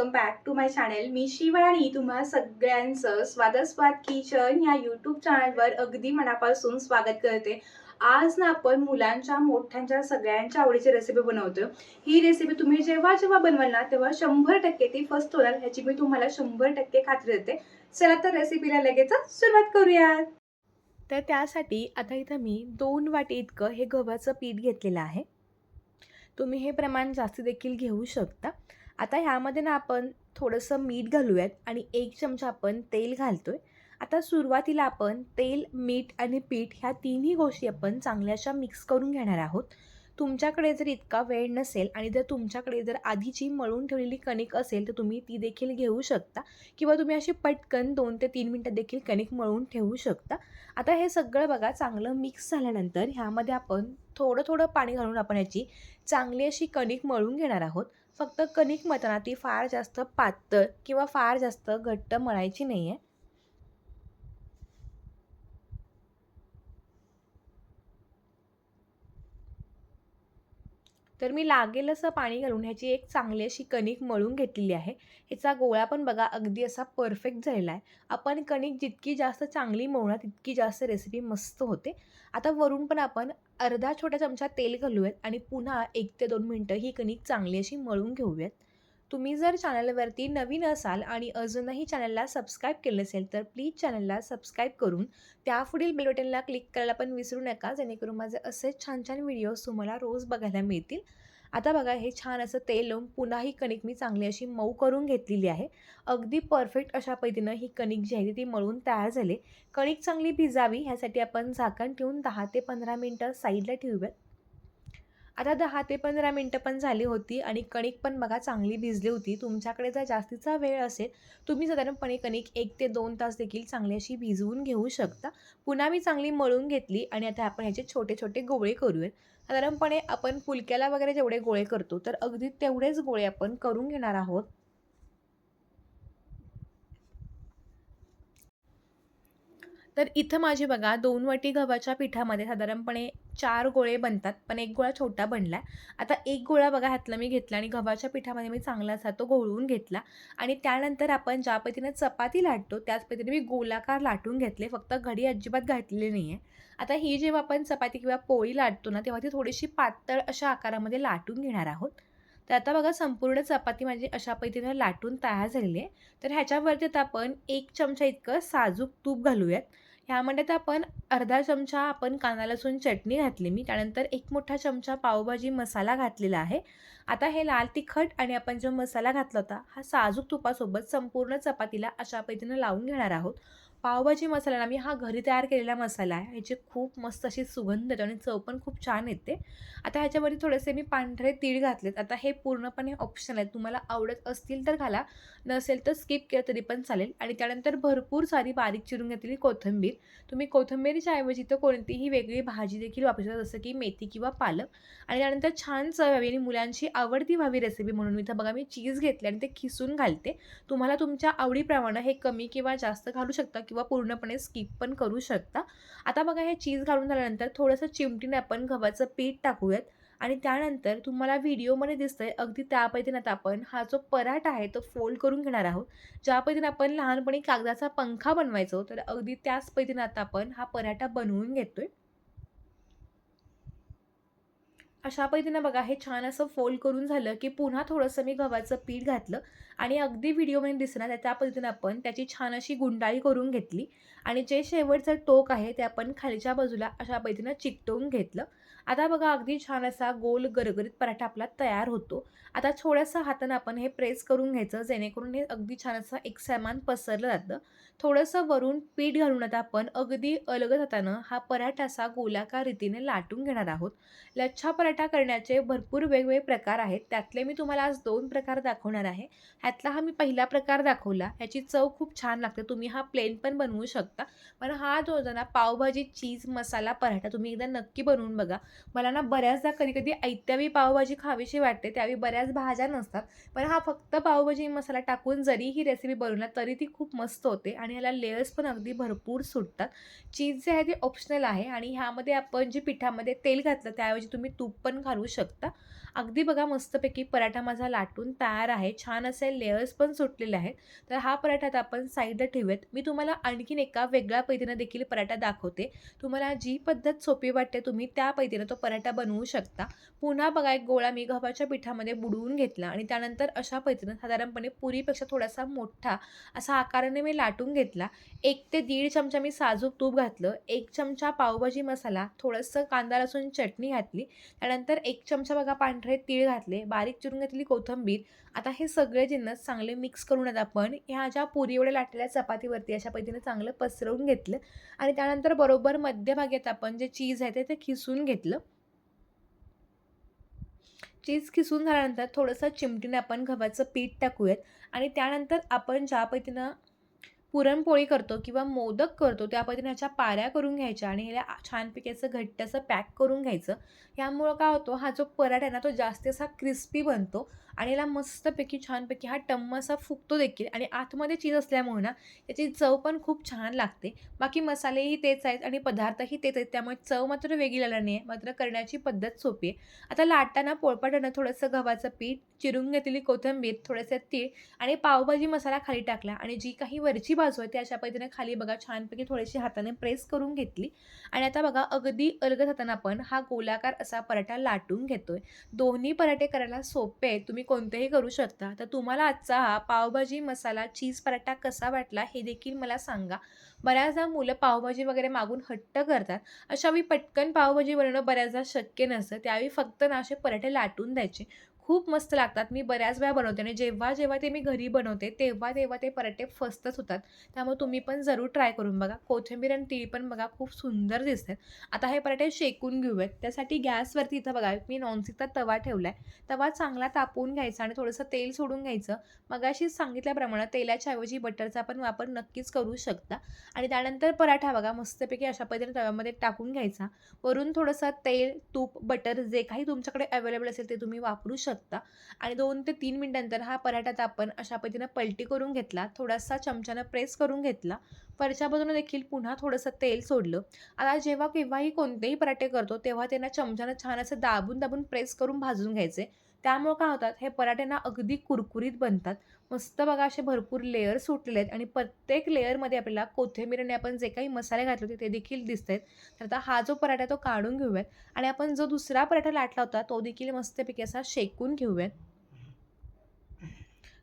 Welcome back to my channel मी शिवाणी तुम्हा सगळ्यांचं स्वादस्वाद kitchen या यूट्यूब चॅनलवर अगदी मनापासून स्वागत करते. आज ना आपण मुलांच्या मोठ्यांच्या सगळ्यांच्या आवडीची रेसिपी बनवतो ही रेसिपी तुम्ही जेव्हा जेव्हा बनवाल ना तेव्हा शंभर टक्के ती फर्स्ट होणार ह्याची मी तुम्हाला शंभर टक्के खात्री देते. चला तर रेसिपीला लगेच सुरुवात करूयात. तर त्यासाठी आता इथं मी दोन वाटी इतकं हे गव्हाचं पीठ घेतलेलं आहे. तुम्ही हे प्रमाण जास्त देखील घेऊ शकता. आता ह्यामध्ये ना आपण थोडंसं मीठ घालूयात आणि एक चमचा आपण तेल घालतो आहे आता सुरुवातीला आपण तेल मीठ आणि पीठ ह्या तिन्ही गोष्टी आपण चांगल्याशा मिक्स करून घेणार आहोत. तुमच्याकडे जर इतका वेळ नसेल आणि जर तुमच्याकडे जर आधीची मळून ठेवलेली कणिक असेल तर तुम्ही ती देखील घेऊ शकता किंवा तुम्ही अशी पटकन दोन ते तीन मिनटं देखील कणिक मळून ठेवू शकता. आता हे सगळं बघा चांगलं मिक्स झाल्यानंतर ह्यामध्ये आपण थोडं थोडं पाणी घालून आपण याची चांगली अशी कणिक मळून घेणार आहोत. फक्त कणिक मळताना ती फार जास्त पातळ किंवा फार जास्त घट्ट मळायची नाही आहे तर मी लागेल असं पाणी घालून ह्याची एक चांगली अशी कणिक मळून घेतलेली आहे. ह्याचा गोळा पण बघा अगदी असा परफेक्ट झालेला आहे. आपण कणिक जितकी जास्त चांगली मळणार तितकी जास्त रेसिपी मस्त होते. आता वरून पण आपण अर्धा छोटा चमचा तेल घालूयात आणि पुन्हा एक ते दोन मिनटं ही कणिक चांगली अशी मळून घेऊयात. तुम्ही जर चॅनलवरती नवीन असाल आणि अजूनही चॅनलला सबस्क्राईब केलं नसेल तर प्लीज चॅनलला सबस्क्राईब करून त्या पुढील बेल बटनला क्लिक करायला पण विसरू नका जेणेकरून माझे असेच छान छान व्हिडिओज तुम्हाला रोज बघायला मिळतील. आता बघा हे छान असं तेल लावून पुन्हा ही कणिक मी चांगली अशी मऊ करून घेतलेली आहे. अगदी परफेक्ट अशा पद्धतीनं ही कणिक जी आहे ती मळून तयार झाली. कणिक चांगली भिजावी ह्यासाठी आपण झाकण ठेवून दहा ते पंधरा मिनटं साईडला ठेवूयात. आता दहा ते पंधरा मिनटं पण झाली होती आणि कणिक पण बघा चांगली भिजली होती. तुमच्याकडे जर जास्तीचा वेळ असेल तुम्ही साधारणपणे कणिक एक ते दोन तास देखील चांगली अशी भिजवून घेऊ शकता. पुन्हा मी चांगली मळून घेतली आणि आता आपण ह्याचे छोटे छोटे गोळे करूयात. साधारणपणे आपण फुलक्याला वगैरे जेवढे गोळे करतो तर अगदी तेवढेच गोळे आपण करून घेणार आहोत. तर इथं माझे बघा दोन वाटी गव्हाच्या पिठामध्ये साधारणपणे चार गोळे बनतात पण एक गोळा छोटा बनला आता एक गोळा बघा ह्यातला मी घेतला आणि गव्हाच्या पिठामध्ये मी चांगला असा तो गोळवून घेतला. आणि त्यानंतर आपण ज्या पद्धतीने चपाती लाटतो त्याच पद्धतीने मी गोलाकार लाटून घेतले. फक्त घडी अजिबात घातलेली नाही आहे आता ही जेव्हा आपण चपाती किंवा पोळी लाटतो ना तेव्हा ती थोडीशी पातळ अशा आकारामध्ये लाटून घेणार आहोत. तर आता बघा संपूर्ण चपाती माझी अशा पद्धतीनं लाटून तयार झालेली आहे. तर ह्याच्यावरती आता आपण एक चमचा इतकं साजूक तूप घालूयात. ह्यामध्ये तर आपण अर्धा चमचा आपण कांदा लसूण चटणी घातली मी. त्यानंतर एक मोठा चमचा पावभाजी मसाला घातलेला आहे. आता हे लाल तिखट आणि आपण जो मसाला घातला होता हा साजूक तुपासोबत संपूर्ण चपातीला अशा पद्धतीनं लावून घेणार आहोत. पावभाजी मसाला मी हा घरी तयार केलेला मसाला आहे ह्याची खूप मस्त अशी सुगंध येतो आणि चव पण खूप छान येते. आता ह्याच्यावरती थोडेसे मी पांढरे तीळ घातलेत. आता हे पूर्णपणे ऑप्शन आहेत. तुम्हाला आवडत असतील तर घाला. नसेल तर स्किप केलं तरी पण चालेल. आणि त्यानंतर भरपूर सारी बारीक चिरून घेतलेली कोथिंबीर. तुम्ही कोथिंबीरीच्या ऐवजी तर कोणतीही वेगळी भाजी देखील वापरू शकता जसं की मेथी किंवा पालक. आणि त्यानंतर छान चव यावी आणि मुलांची आवडती व्हावी रेसिपी म्हणून. इथं बघा मी चीज घेतले आणि ते खिसून घालते. तुम्हाला तुमच्या आवडीप्रमाणे हे कमी किंवा जास्त घालू शकता किंवा पूर्णपणे स्किप पण करू शकता. आता बघा हे चीज घालून झाल्यानंतर थोडंसं चिमटीने आपण गव्हाचं पीठ टाकूयात. आणि त्यानंतर तुम्हाला व्हिडिओमध्ये दिसतंय अगदी त्या पद्धतीने आता आपण हा जो पराठा आहे तो फोल्ड करून घेणार आहोत. ज्या पद्धतीने आपण लहानपणी कागदाचा पंखा बनवायचो तर अगदी त्याच पद्धतीने आता आपण हा पराठा बनवून घेतोय. अशा पद्धतीनं बघा हे छान असं फोल्ड करून झालं की पुन्हा थोडंसं मी गव्हाचं पीठ घातलं. आणि अगदी व्हिडिओमध्ये दिसणार त्या पद्धतीनं आपण त्याची छान अशी गुंडाळी करून घेतली. आणि जे शेवटचं टोक आहे ते आपण खालच्या बाजूला अशा पद्धतीनं चिकटवून घेतलं. आता बघा अगदी छान असा गोल गरगरीत पराठा आपला तयार होतो. आता थोडंसं हातानं आपण हे प्रेस करून घ्यायचं जेणेकरून हे अगदी छान असं एक सामान पसरलं जातं. थोडंसं वरून पीठ घालून आता आपण अगदी अलगद हातानं हा पराठा असा गोलाकार रीतीने लाटून घेणार आहोत. लच्छा पराठा करण्याचे भरपूर वेगवेगळे प्रकार आहेत. त्यातले मी तुम्हाला आज दोन प्रकार दाखवणार आहे. यातला हा मी पहिला प्रकार दाखवला ह्याची चव खूप छान लागते तुम्ही हा प्लेन पण बनवू शकता पण हा जो होता ना पावभाजी चीज मसाला पराठा तुम्ही एकदा नक्की बनवून बघा मला ना बऱ्याचदा कधी-कधी ऐत्यावी पावभाजी खावीशी वाटते, त्यावेळी बऱ्याच भाज्या नसतात. पण हा फक्त पावभाजी मसाला टाकून जरी ही रेसिपी बनवला तरी ती खूप मस्त होते आणि ह्याला लेयर्स पण अगदी भरपूर सुटतात. चीज जे आहे ते ऑप्शनल आहे आणि ह्यामध्ये आपण जे पिठामध्ये तेल घातलं त्याऐवजी तुम्ही तूप पण घालू शकता. अगदी बघा मस्तपैकी पराठा माझा लाटून तयार आहे. छान असेल लेयर्स पण सुटलेले आहेत. तर हा पराठा आता आपण साईडला ठेवूयात. मी तुम्हाला आणखीन एका वेगळ्या पद्धतीनं देखील पराठा दाखवते. तुम्हाला जी पद्धत सोपी वाटते तुम्ही त्या पद्धतीनं तो पराठा बनवू शकता. पुन्हा बघा एक गोळा मी गव्हाच्या पिठामध्ये बुडवून घेतला आणि त्यानंतर अशा पद्धतीनं साधारणपणे पुरीपेक्षा थोडासा मोठा असा आकाराने मी लाटून घेतला. एक ते दीड चमचा मी साजूक तूप घातलं, एक चमचा पावभाजी मसाला, थोडंसं कांदा लसूण चटणी घातली. त्यानंतर एक चमचा बघा पांढरे तीळ घातले, बारीक चिरून घेतलेली कोथिंबीर. आता हे सगळे जिन्नस चांगले मिक्स करून आपण ह्या ज्या पुरी एवढ्या लाटलेल्या चपातीवरती अशा पद्धतीने चांगलं पसरवून घेतलं आणि त्यानंतर बरोबर मध्यभागेत आपण जे चीज आहे ते ते खिसून घेतलं. चीज खिसून झाल्यानंतर थोडंसं चिमटीने आपण गव्हाचं पीठ टाकूयात आणि त्यानंतर आपण ज्या पद्धतीनं पुरणपोळी करतो किंवा मोदक करतो त्या पद्धतीने ह्याच्या पाऱ्या करून घ्यायच्या आणि ह्याला छानपैकी असं घट्ट असं पॅक करून घ्यायचं. ह्यामुळं काय होतो हा जो पराठा आहे ना तो जास्त असा क्रिस्पी बनतो आणि याला मस्तपैकी छानपैकी हा टम्म असा फुगतो देखील आणि आतमध्ये चीज असल्यामुळे ना त्याची चव पण खूप छान लागते. बाकी मसालेही तेच आहेत आणि पदार्थही तेच आहेत त्यामुळे चव मात्र वेगळी आला नाही आहे. मात्र करण्याची पद्धत सोपी आहे. आता लाटताना पोळपाटानं थोडंसं गव्हाचं पीठ, चिरून घेतलेली कोथिंबीर, थोडेसे तीळ आणि पावभाजी मसाला खाली टाकला आणि जी काही वरची बाजू आहे ती अशा पद्धतीने खाली बघा छानपैकी थोडीशी हाताने प्रेस करून घेतली आणि आता बघा अगदी अलगद हाताना आपण हा गोलाकार असा पराठा लाटून घेतोय. दोन्ही पराठे करायला सोपे आहेत. तुम्ही कोणतेही करू शकता. तर तुम्हाला आजचा हा पावभाजी मसाला चीज पराठा कसा वाटला हे देखील मला सांगा. बऱ्याचदा मुलं पावभाजी वगैरे मागून हट्ट करतात. अशावेळी पटकन पावभाजी बनवणं बऱ्याचदा शक्य नसतं. त्यावेळी फक्त ना असे पराठे लाटून द्यायचे. खूप मस्त लागतात. मी बऱ्याच वेळा बनवते आणि जेव्हा-जेव्हा ते मी घरी बनवते तेव्हा-तेव्हा ते पराठे फस्तच होतात. त्यामुळे तुम्ही पण जरूर ट्राय करून बघा. कोथिंबीर आणि तीळ पण बघा खूप सुंदर दिसतात. आता हे पराठे शेकून घेऊयात. त्यासाठी गॅसवरती इथं बघा मी नॉनस्टिकचा तवा ठेवला आहे तवा चांगला तापवून घ्यायचा आणि थोडंसं तेल सोडून घ्यायचं. मगाशीच सांगितल्याप्रमाणे तेलाच्या ऐवजी बटरचा पण वापर नक्कीच करू शकता आणि त्यानंतर पराठा बघा मस्तपैकी अशा पद्धतीने तव्यामध्ये टाकून घ्यायचा. वरून थोडंसं तेल, तूप, बटर जे काही तुमच्याकडे अवेलेबल असेल ते तुम्ही वापरू शकता आणि दोन ते तीन मिनटानंतर हा पराठा तर आपण अशा पद्धतीनं पलटी करून घेतला. थोडासा चमच्यानं प्रेस करून घेतला. वरच्या बाजूनं देखील पुन्हा थोडंसं तेल सोडलं. आता जेव्हा केव्हाही कोणतेही पराठे करतो तेव्हा त्यांना चमच्यानं छान असं दाबून-दाबून प्रेस करून भाजून घ्यायचे. त्यामुळं काय होतात हे पराठे ना अगदी कुरकुरीत बनतात. मस्त बघा असे भरपूर लेअर सुटले आहेत आणि प्रत्येक लेयरमध्ये आपल्याला कोथिंबीर आणि आपण जे काही मसाले घातले होते ते देखील दिसत आहेत तर आता हा जो पराठा तो काढून घेऊयात आणि आपण जो दुसरा पराठा लाटला होता तो देखील मस्तपैकी असा शेकून घेऊयात.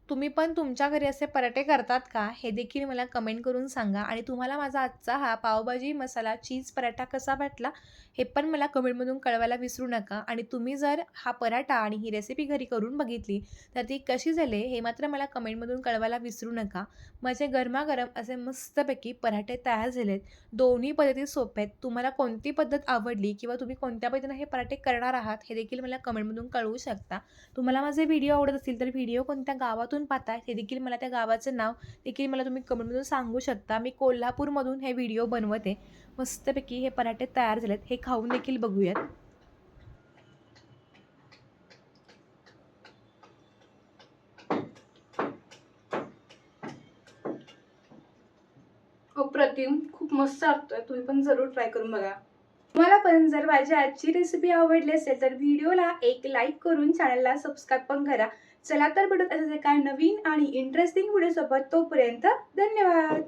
तुम्ही पण तुमच्या घरी असे पराठे करतात का? हे देखील मला कमेंट करून सांगा आणि तुम्हाला माझा आजचा हा पावभाजी मसाला चीज पराठा कसा वाटला हे पण मला कमेंटमधून कळवायला विसरू नका आणि तुम्ही जर हा पराठा आणि ही रेसिपी घरी करून बघितली तर ती कशी झाली हे मात्र मला कमेंटमधून कळवायला विसरू नका. माझे गरमागरम असे मस्तपैकी पराठे तयार झालेत. दोन्ही पद्धती सोप्या आहेत. तुम्हाला कोणती पद्धत आवडली किंवा तुम्ही कोणत्या पद्धतीनं हे पराठे करणार आहात हे देखील मला कमेंटमधून कळवू शकता. तुम्हाला माझे व्हिडिओ आवडत असतील तर व्हिडिओ कोणत्या गावातून पाहताय हे देखील मला त्या गावाचं नाव देखील मला तुम्ही कमेंटमधून सांगू शकता. मी कोल्हापूरमधून हे व्हिडिओ बनवते. मस्तपैकी हे पराठे तयार झालेत. हे खाऊन देखील बघूयात. अप्रतिम! खूप मस्त लागतोय. तुम्ही पण जरूर ट्राय करून बघा. तुम्हाला पण जर माझी आजची रेसिपी आवडली असेल तर व्हिडिओला एक लाईक करून चॅनलला सबस्क्राईब पण करा. चला तर भेटूत असेच काय नवीन आणि इंटरेस्टिंग व्हिडिओसोबत. तोपर्यंत धन्यवाद.